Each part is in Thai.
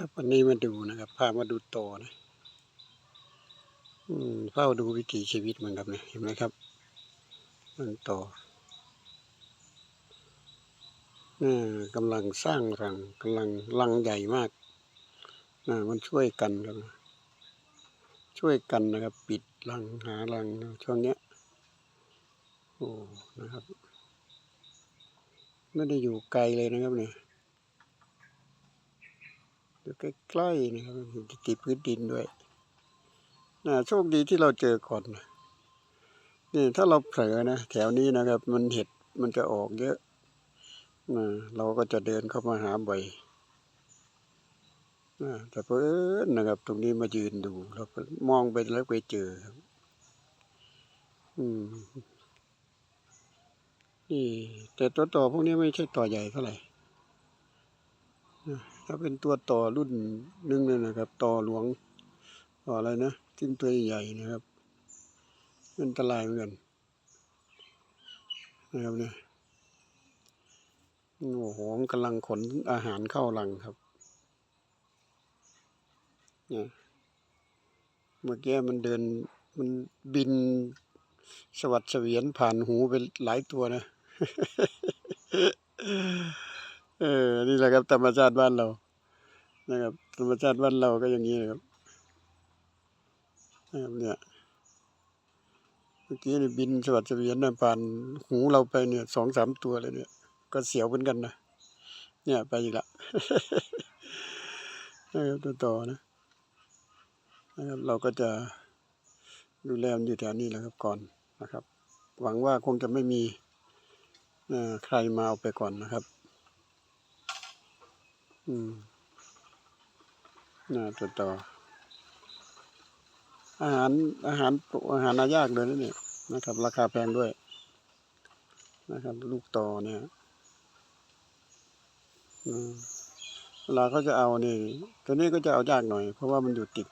ครับวันนี้มาดูนะครับ พามาดูโตนะ อืมเฝ้าดูวิถีชีวิตมันครับเนี่ยเห็นไหมครับ มันโตน่ากำลังสร้างรังกำลังรังใหญ่มากน่ามันช่วยกันครับนะช่วยกันนะครับ ปิดรังหารังนะช่วงเนี้ยโอ้นะครับ ไม่ได้อยู่ไกลเลยนะครับเนี่ย อยู่ใกล้ๆนะครับอยู่ติดพื้นดินด้วยนะโชคดีที่เราเจอก่อนนี่ถ้าเราเผลอนะแถวนี้นะครับ มันเห็ดมันจะออกเยอะนะเราก็จะเดินเข้ามาหาบ่อยนะแต่เพื่อนนะครับ ตรงนี้มายืนดูเราก็มองไปแล้วไปเจอครับอืมนี่แต่ตัวต่อพวกนี้ไม่ใช่ต่อใหญ่เท่าไหร่ ถ้าเป็นตัวต่อรุ่นหนึงเนี่ยนะครับ ต่อหลวงต่ออะไรนะจิ้มตัวใหญ่ๆนะครับอันตรายเหมือนกันนะครับเนี่ยโอ้โหมันกำลังขนอาหารเข้ารังครับเนี่ยเมื่อกี้มันเดินมันบินสวัสดเสวียนผ่านหูไปหลายตัวนะ เออ นี่แหละครับ ธรรมชาติบ้านเรา นะครับ ธรรมชาติบ้านเราก็อย่างนี้นะครับนะครับเนี่ยเมื่อกี้นี่บินสวัสดิ์เสวียนนะผ่านหูเราไปเนี่ยสองสามตัวเลยเนี่ย ก็เสียวเหมือนกันนะเนี่ยไปอีกละนะครับตัวต่อนะนะครับ เราก็จะดูแลมันอยู่แถวนี้แหละครับก่อนนะครับ หวังว่าคงจะไม่มีใครมาเอาไปก่อนนะครับ อืมน่าตัวต่อ อาหารอาหารอาหารหายากเลยนะเนี่ยนะครับ ราคาแพงด้วย นะครับ ลูกต่อเนี่ยเวลาเขาจะเอานี่ตัวนี้ก็จะเอายากหน่อย เพราะว่ามันอยู่ติด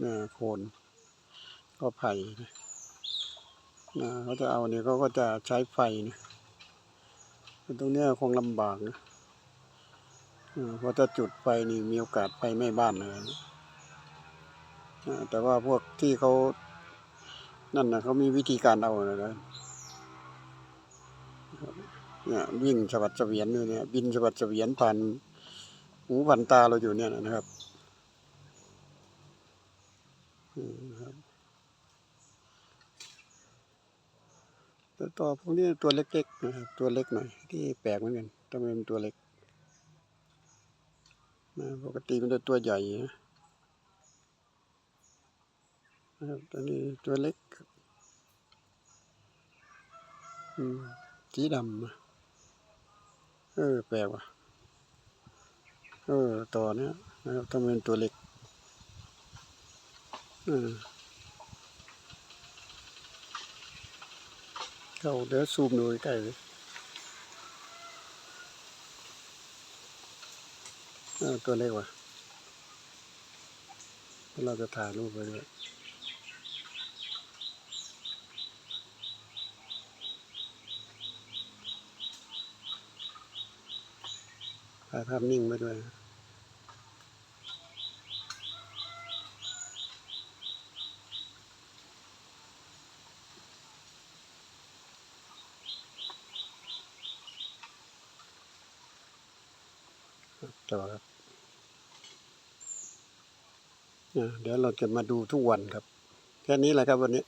เนี่ยโคนก็ไผ่นะเขาจะเอาเนี่ยเขาก็จะใช้ไฟนะตรงเนี้ยคงลำบากนะ เพราะถ้าจุดไฟนี่มีโอกาสไฟไหม้บ้านเลยแต่ว่าพวกที่เขานั่นนะเขามีวิธีการเอานะนะเนี่ยวิ่งสวัสดเสวียนอยู่เนี่ย บินสวัสดเสวียนผ่านหูผ่านตาเราอยู่เนี่ยนะครับอืมครับแต่ต่อพวกนี้ตัวเล็กๆนะครับตัวเล็กหน่อยที่แปลกเหมือนกันทำไมมันตัวเล็ก ปกติมันจะตัวใหญ่นะครับตัวนี้ตัวเล็กสีดำเออแปลกว่ะเออต่อเนี้ยนะครับทำไมเป็นตัวเล็กเออเข้าเดี๋ยวซูมดูใกล้เลยเออ ตัวเล็กว่ะเราจะถ่ายรูปไปด้วยถ่ายภาพนิ่งไปด้วยต่อครับอ่า เดี๋ยวเราจะมาดูทุกวันครับ แค่นี้แหละครับวันนี้